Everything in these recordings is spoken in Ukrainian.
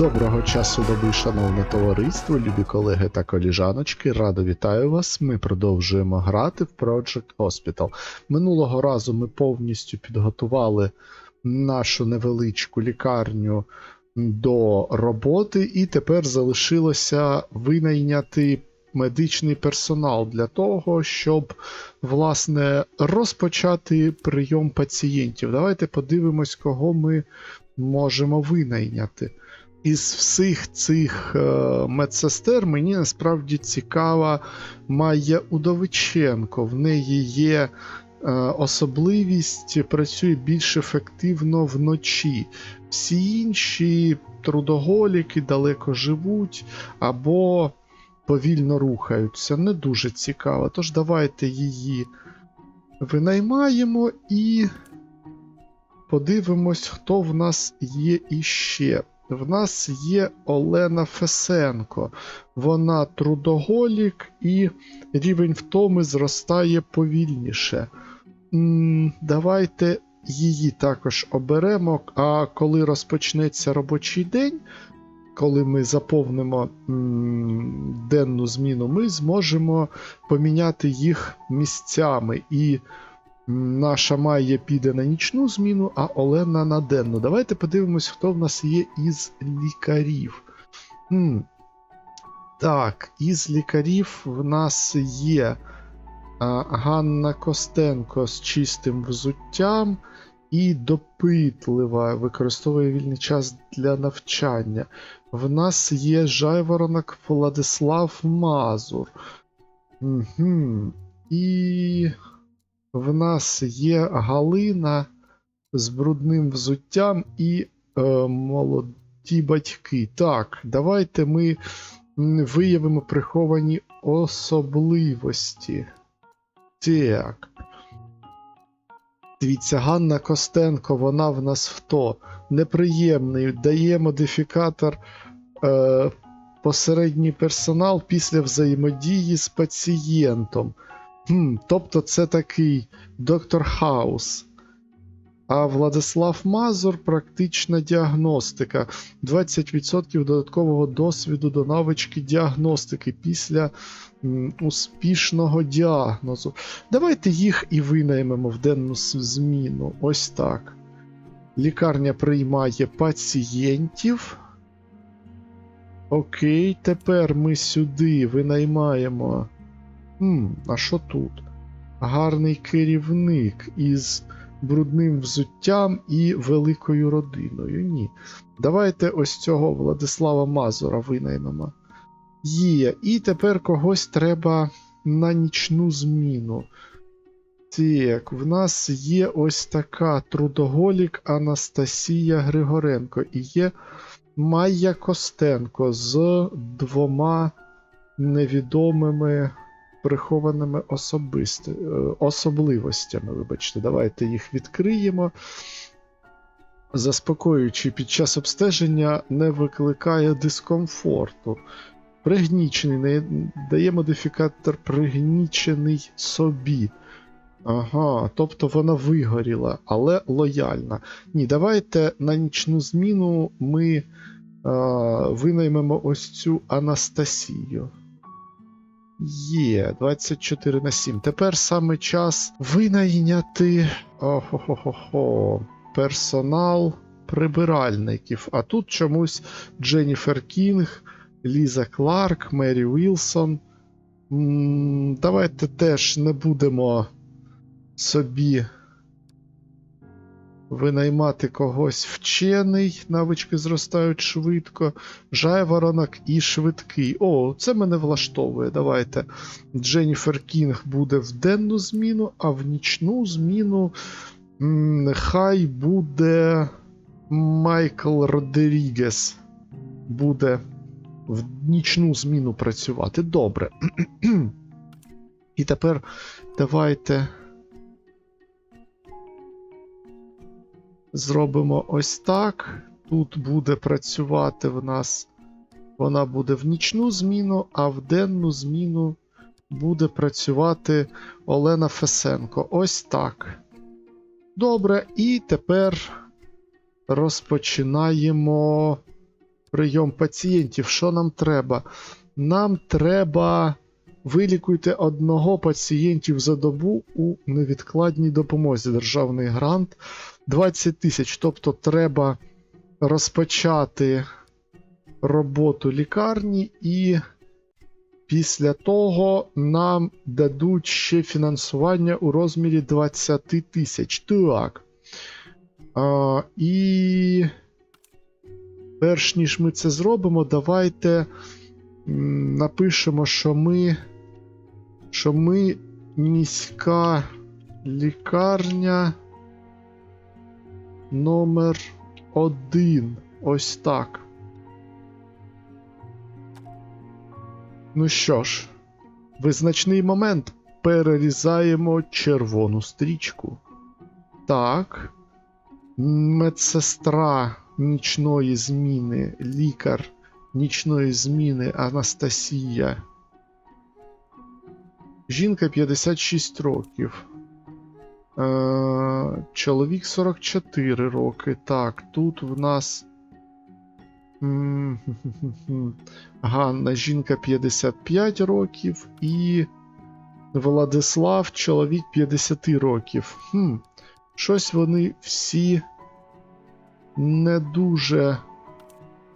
Доброго часу доби, шановне товариство, любі колеги та коліжаночки. Радо вітаю вас. Ми продовжуємо грати в Project Hospital. Минулого разу ми повністю підготували нашу невеличку лікарню до роботи, і тепер залишилося винайняти медичний персонал для того, щоб власне розпочати прийом пацієнтів. Давайте подивимось, кого ми можемо винайняти. Із всіх цих е, медсестер мені насправді цікава Майя Удовиченко. В неї є е, особливість, працює більш ефективно вночі. Всі інші трудоголіки далеко живуть або повільно рухаються. Не дуже цікаво. Тож давайте її винаймаємо і подивимось, хто в нас є іще. В нас є Олена Фесенко. Вона трудоголік і рівень втоми зростає повільніше. М, Давайте її також оберемо. А коли розпочнеться робочий день, коли ми заповнимо м, денну зміну, ми зможемо поміняти їх місцями. І наша Майя піде на нічну зміну, а Олена на денну. Давайте подивимось, хто в нас є із лікарів. М, Так, із лікарів в нас є а, Ганна Костенко з чистим взуттям і допитлива, використовує вільний час для навчання. В нас є жайворонок Владислав Мазур. Угу. І в нас є Галина з брудним взуттям і е, молоді батьки. Так, давайте ми виявимо приховані особливості. Так. Дивіться, Ганна Костенко, вона в нас хто? Неприємний, дає модифікатор е, посередній персонал після взаємодії з пацієнтом. Хм, тобто це такий доктор Хаус. А Владислав Мазур практична діагностика. 20% додаткового досвіду до навички діагностики після м, успішного діагнозу. Давайте їх і винаймемо в денну зміну. Ось так. Лікарня приймає пацієнтів. Окей, тепер ми сюди винаймаємо. Хм, а що тут? Гарний керівник із брудним взуттям і великою родиною. Ні. Давайте ось цього Владислава Мазура винаймемо. Є. І тепер когось треба на нічну зміну. Так, в нас є ось така трудоголік Анастасія Григоренко і є Майя Костенко з двома невідомими прихованими особисти... е, особливостями. Вибачте, давайте їх відкриємо. Заспокоюючи під час обстеження не викликає дискомфорту. Пригнічений, дає модифікатор пригнічений собі. Ага, тобто вона вигоріла, але лояльна. Ні, давайте на нічну зміну ми е, винаймемо ось цю Анастасію. Є, 24 на 7. Тепер саме час винайняти охо-хо-хо-хо, персонал прибиральників. А тут чомусь Дженніфер Кінг, Ліза Кларк, Мері Вілсон. М, Давайте теж не будемо собі винаймати когось вчений, навички зростають швидко, жайворонок і швидкий. О, це мене влаштовує. Давайте. Дженніфер Кінг буде в денну зміну, а в нічну зміну м, нехай буде Майкл Родрігес. Буде в нічну зміну працювати. Добре. І тепер давайте. Зробимо ось так. Тут буде працювати в нас. Вона буде в нічну зміну, а в денну зміну буде працювати Олена Фесенко. Ось так. Добре, і тепер розпочинаємо Прийом пацієнтів. Що нам треба? Нам треба вилікуйте одного пацієнтів за добу у невідкладній допомозі. Державний грант 20 тисяч. Тобто треба розпочати роботу лікарні і після того нам дадуть ще фінансування у розмірі 20 тисяч. Так. А, і перш ніж ми це зробимо, давайте напишемо, що ми, що ми міська лікарня номер один. Ось так. Ну що ж, визначний момент. Перерізаємо червону стрічку. Так. Медсестра нічної зміни, лікар нічної зміни Анастасія. Жінка 56 років. Е, чоловік 44 роки. Так, тут в нас. Ганна, жінка 55 років і Владислав, чоловік 50 років. Хм, щось вони всі не дуже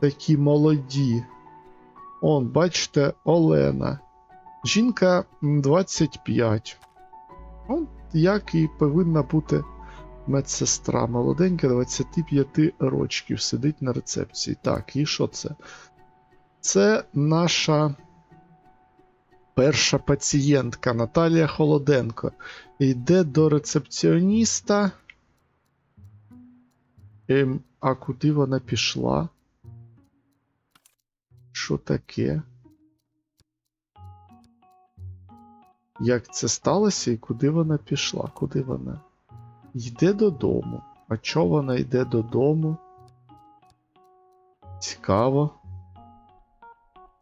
такі молоді. Он, бачите, Олена. Жінка 25. Он, як і повинна бути медсестра. Молоденька 25 рочків сидить на рецепції. Так, і що це? Це наша перша пацієнтка Наталія Холоденко. Йде до рецепціоніста. Ем, а куди вона пішла? Що таке? Як це сталося і куди вона пішла? Куди вона? Йде додому. А чого вона йде додому? Цікаво.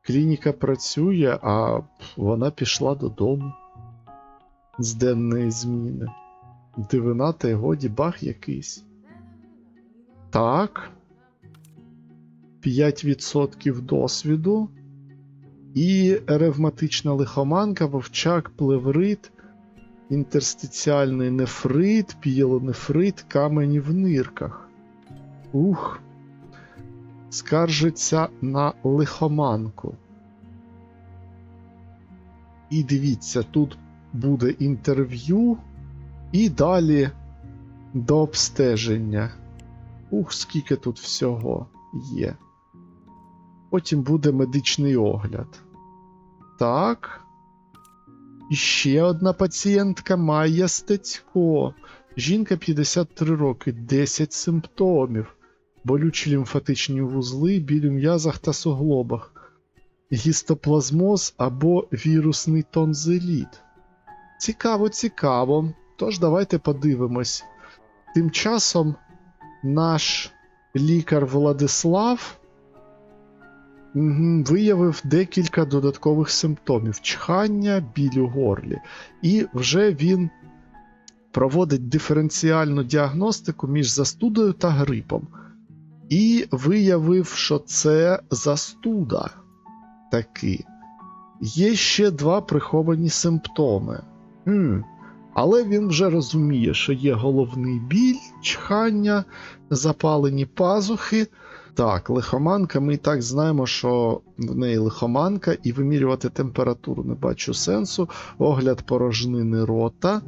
Клініка працює, а вона пішла додому. З денної зміни. Дивина та й годі бах якийсь. Так. 5% досвіду. І ревматична лихоманка, вовчак, плеврит, інтерстиціальний нефрит, пієлонефрит, камені в нирках. Ух. Скаржиться на лихоманку. І дивіться, тут буде інтерв'ю, і далі до обстеження. Ух, скільки тут всього є. Потім буде медичний огляд. Так. І ще одна пацієнтка Майя Стецько. Жінка 53 роки, 10 симптомів. Болючі лімфатичні вузли, біль у м'язах та суглобах, гістоплазмоз або вірусний тонзиліт. Цікаво, цікаво. Тож давайте подивимось. Тим часом наш лікар Владислав виявив декілька додаткових симптомів: чхання, біль у горлі. І вже він проводить диференціальну діагностику між застудою та грипом. І виявив, що це застуда таки. Є ще два приховані симптоми. Хм. Але він вже розуміє, що є головний біль, чхання, запалені пазухи. Так, лихоманка, ми і так знаємо, що в неї лихоманка, і вимірювати температуру не бачу сенсу. Огляд порожнини рота,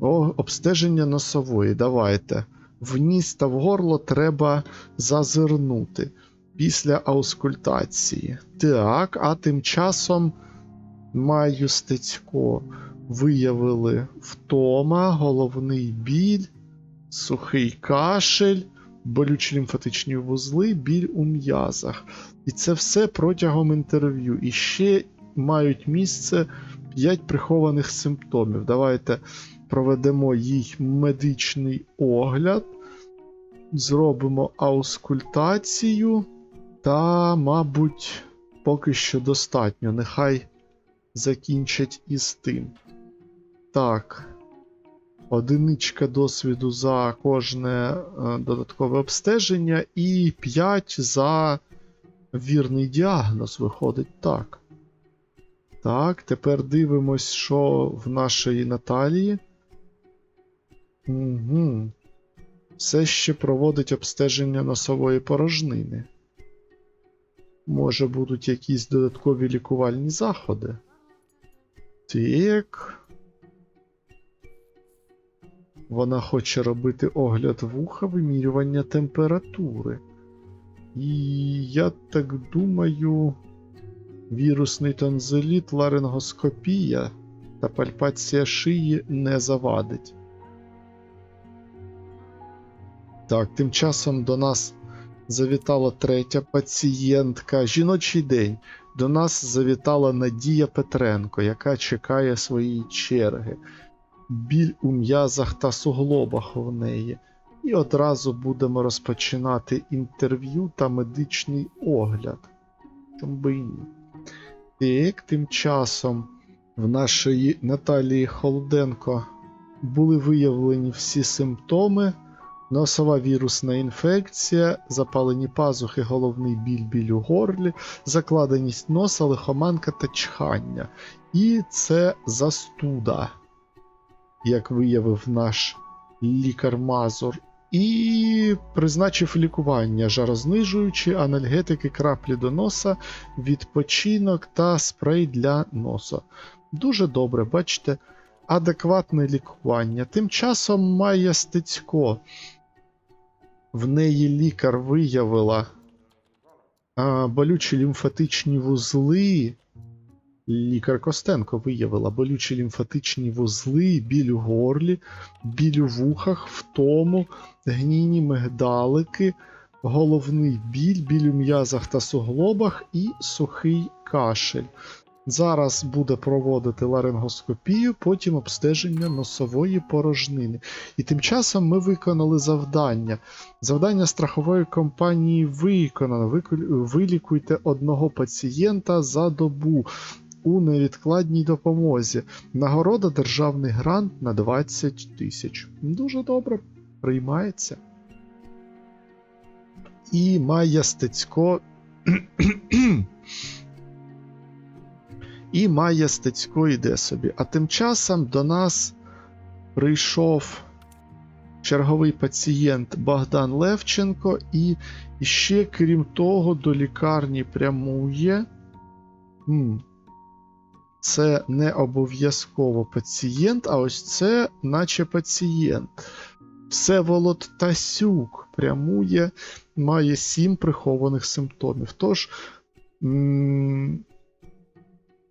О, обстеження носової. Давайте. В ніс та в горло треба зазирнути після аускультації. Так, а тим часом Маю Стецько виявили втома, головний біль, сухий кашель, болючі лімфатичні вузли, біль у м'язах. І це все протягом інтерв'ю. І ще мають місце 5 прихованих симптомів. Давайте проведемо їй медичний огляд, зробимо аускультацію. Та, мабуть, поки що достатньо. Нехай закінчать із тим. Так. Одиничка досвіду за кожне е, додаткове обстеження, і 5 за вірний діагноз виходить так. Так, тепер дивимось, що в нашої Наталії. Угу. Все ще проводить обстеження носової порожнини. Може, будуть якісь додаткові лікувальні заходи. Так. Вона хоче робити огляд вуха, вимірювання температури. І я так думаю, вірусний тонзиліт, ларингоскопія та пальпація шиї не завадить. Так, тим часом до нас завітала третя пацієнтка. Жіночий день. До нас завітала Надія Петренко, яка чекає своєї черги. Біль у м'язах та суглобах у неї. І одразу будемо розпочинати інтерв'ю та медичний огляд. Чому би і ні. Так, тим часом в нашої Наталії Холоденко були виявлені всі симптоми. Носова вірусна інфекція, запалені пазухи, головний біль біль у горлі, закладеність носа, лихоманка та чхання. І це застуда, як виявив наш лікар Мазур. І призначив лікування, жарознижуючі, анальгетики, краплі до носа, відпочинок та спрей для носа. Дуже добре, бачите, адекватне лікування. Тим часом Майя Стецько. В неї лікар виявила а, болючі лімфатичні вузли. Лікар Костенко виявила болючі лімфатичні вузли, біль у горлі, біль у вухах, втому, гнійні мигдалики, головний біль, біль у м'язах та суглобах і сухий кашель. Зараз буде проводити ларингоскопію, потім обстеження носової порожнини. І тим часом ми виконали завдання. Завдання страхової компанії виконано. Вилікуйте одного пацієнта за добу у невідкладній допомозі. Нагорода державний грант на 20 тисяч. Дуже добре приймається. І Майя Стецько. І Майя Стецько йде собі. А тим часом до нас прийшов черговий пацієнт Богдан Левченко, і ще, крім того, до лікарні прямує. Це не обов'язково пацієнт, а ось це, наче пацієнт. Всеволод Тасюк прямує, має сім прихованих симптомів. Тож.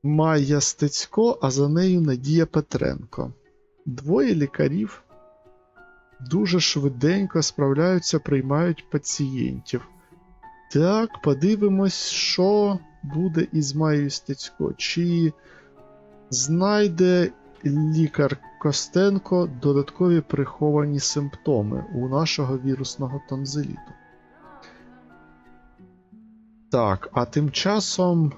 Майя Стецько, а за нею Надія Петренко. Двоє лікарів дуже швиденько справляються, приймають пацієнтів. Так, подивимось, що буде із Майєю Стецько. Чи знайде лікар Костенко додаткові приховані симптоми у нашого вірусного тонзиліту? Так, а тим часом.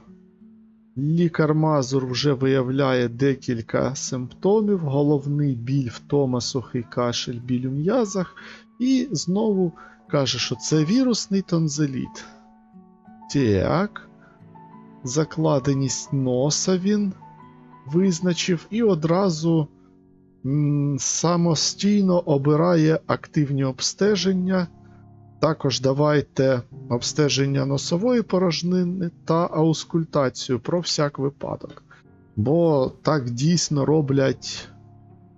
Лікар Мазур вже виявляє декілька симптомів: головний біль, втома, сухий кашель, біль у м'язах, і знову каже, що це вірусний тонзиліт. Так. Закладеність носа він визначив і одразу самостійно обирає активні обстеження. Також давайте обстеження носової порожнини та аускультацію про всяк випадок. Бо так дійсно роблять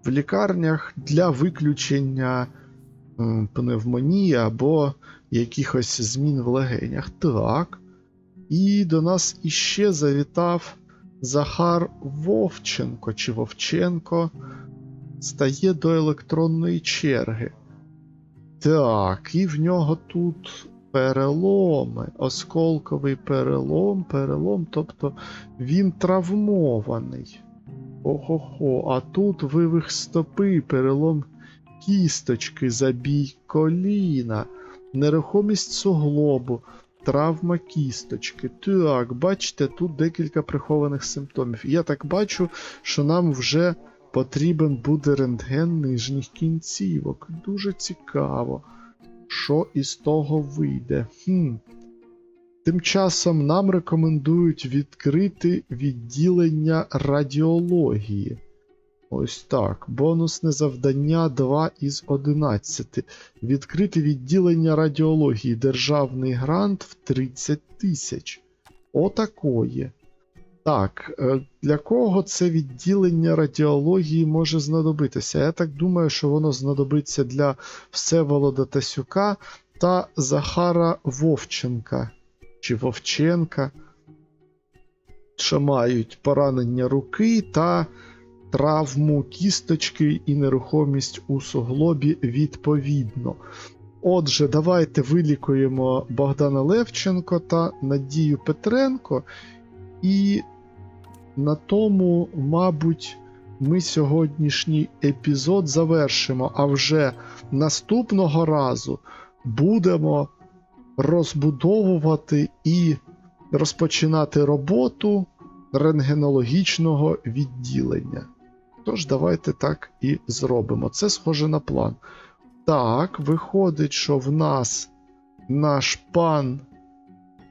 в лікарнях для виключення пневмонії або якихось змін в легенях. Так. І до нас іще завітав Захар Вовченко чи Вовченко. Стає до електронної черги. Так, і в нього тут переломи, осколковий перелом, перелом, тобто він травмований. Охо-хо, а тут вивих стопи, перелом кісточки, забій коліна, нерухомість суглобу, травма кісточки. Так, бачите, тут декілька прихованих симптомів. Я так бачу, що нам вже потрібен буде рентген нижніх кінцівок. Дуже цікаво, що із того вийде. Хм. Тим часом нам рекомендують відкрити відділення радіології. Ось так. Бонусне завдання 2 із 11. Відкрити відділення радіології. Державний грант в 30 тисяч. Отакої. Так, е, для кого це відділення радіології може знадобитися? Я так думаю, що воно знадобиться для Всеволода Тасюка та Захара Вовченка чи Вовченка, що мають поранення руки та травму кісточки і нерухомість у суглобі відповідно. Отже, давайте вилікуємо Богдана Левченко та Надію Петренко, і на тому, мабуть, ми сьогоднішній епізод завершимо. А вже наступного разу будемо розбудовувати і розпочинати роботу рентгенологічного відділення. Тож, давайте так і зробимо. Це схоже на план. Так, виходить, що в нас наш пан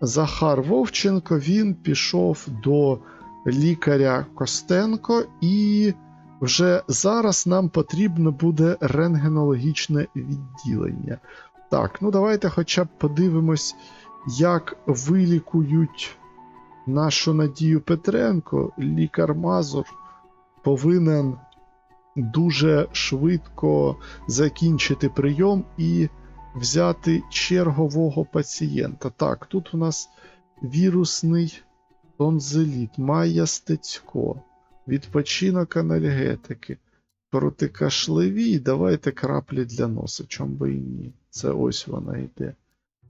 Захар Вовченко він пішов до лікаря Костенко, і вже зараз нам потрібно буде рентгенологічне відділення. Так, ну давайте хоча б подивимось, як вилікують нашу Надію Петренко. Лікар Мазур повинен дуже швидко закінчити прийом і взяти чергового пацієнта. Так, тут у нас вірусний тонзиліт, Майя Стецько, відпочинок анальгетики, протикашлеві, давайте краплі для носа, чом би і ні. Це ось вона йде.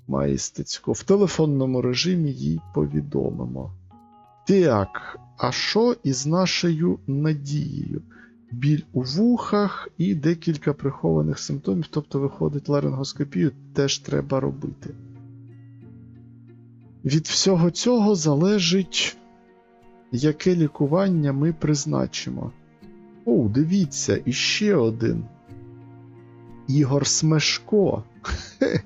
Майя Стецько. В телефонному режимі їй повідомимо. Так, а що із нашою надією? Біль у вухах і декілька прихованих симптомів, тобто, виходить, ларингоскопію теж треба робити. Від всього цього залежить, яке лікування ми призначимо. О, дивіться, іще один. Ігор Смешко. Хе.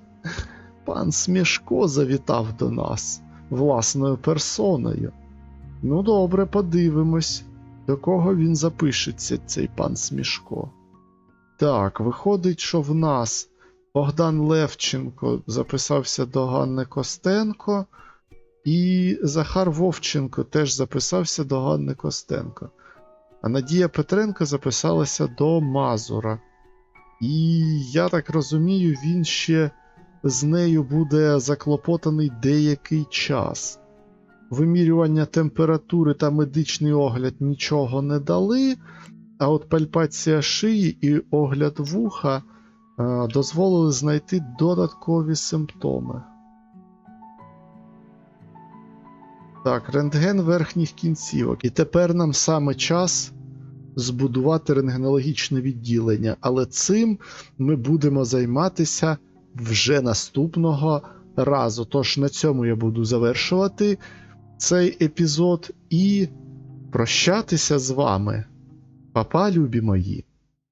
Пан Смішко завітав до нас власною персоною. Ну, добре, подивимось, до кого він запишеться, цей пан Смішко. Так, виходить, що в нас Богдан Левченко записався до Ганни Костенко, і Захар Вовченко теж записався до Ганни Костенко. А Надія Петренко записалася до Мазура. І я так розумію, він ще з нею буде заклопотаний деякий час. Вимірювання температури та медичний огляд нічого не дали, а от пальпація шиї і огляд вуха е, дозволили знайти додаткові симптоми. Так, рентген верхніх кінцівок. І тепер нам саме час збудувати рентгенологічне відділення, але цим ми будемо займатися вже наступного разу. Тож на цьому я буду завершувати цей епізод і прощатися з вами. Папа, любі мої!